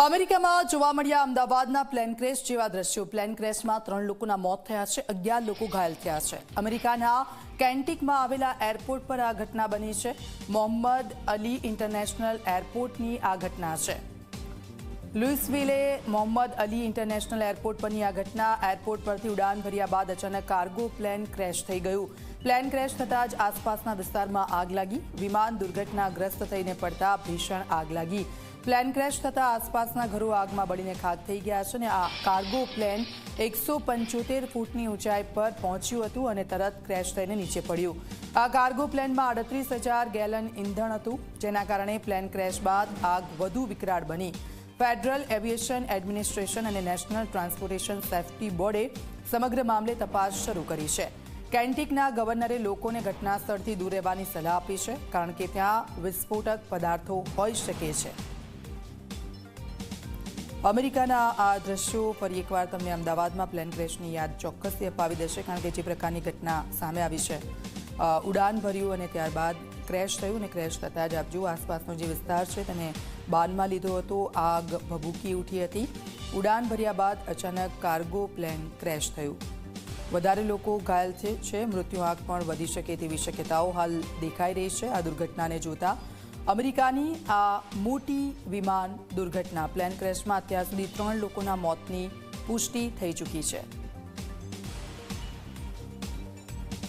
અમેરિકામાં જોવા મળ્યા અમદાવાદના પ્લેન ક્રેશ જેવા દ્રશ્યો. પ્લેન ક્રેશમાં ત્રણ લોકોના મોત થયા છે, અગિયાર લોકો ઘાયલ થયા છે. અમેરિકાના કેન્ટિકમાં આવેલા એરપોર્ટ પર આ ઘટના બની છે. મોહમ્મદ અલી ઇન્ટરનેશનલ એરપોર્ટની આ ઘટના છે. Louisville Muhammad Ali international airport પરની આ ઘટના. એરપોર્ટ પરથી ઉડાન ભર્યા બાદ અચાનક કાર્ગો પ્લેન ક્રેશ થઈ ગયું. પ્લેન ક્રેશ થતાં જ આસપાસના વિસ્તારમાં આગ લાગી. વિમાન દુર્ઘટનાગ્રસ્ત થઈને પડતા ભીષણ આગ લાગી. પ્લેન ક્રેશ થતાં આસપાસના ઘરો આગમાં બળીને ખાક થઈ ગયા છે અને આ કાર્ગો પ્લેન એકસો પંચોતેર ફૂટની ઊંચાઈ પર પહોંચ્યું હતું અને તરત ક્રેશ થઈને નીચે પડ્યું. આ કાર્ગો પ્લેનમાં અડત્રીસ હજાર ગેલન ઇંધણ હતું, જેના કારણે પ્લેન ક્રેશ બાદ આગ વધુ વિકરાળ બની. ફેડરલ એવિએશન એડમિનિસ્ટ્રેશન અને નેશનલ ટ્રાન્સપોર્ટેશન સેફ્ટી બોર્ડે સમગ્ર મામલે તપાસ શરૂ કરી છે. કેન્ટિકના ગવર્નરે લોકોને ઘટના દૂર રહેવાની સલાહ આપી છે, કારણ કે ત્યાં વિસ્ફોટક પદાર્થો હોઈ શકે છે. અમેરિકાના આ દ્રશ્યો ફરી એકવાર તમને અમદાવાદમાં પ્લેન ક્રેશની યાદ ચોક્કસથી અપાવી દેશે, કારણ કે જે પ્રકારની ઘટના સામે આવી છે. ઉડાન ભર્યું અને ત્યારબાદ ક્રેશ થયું અને ક્રેશ થતાં જ આપ આસપાસનો જે વિસ્તાર છે તેને બાનમાં લીધો હતો આગ, ભભૂકી ઉઠી હતી. ઉડાન ભર્યા બાદ અચાનક કાર્ગો પ્લેન ક્રેશ થયું. વધારે લોકો ઘાયલ છે, મૃત્યુ આંક પણ વધી શકે તેવી શક્યતાઓ હાલ દેખાઈ રહી છે. આ દુર્ઘટનાને જોતા અમેરિકાની આ મોટી વિમાન દુર્ઘટના પ્લેન ક્રેશમાં અત્યાર સુધી ત્રણ લોકોના મોતની પુષ્ટિ થઈ ચૂકી છે.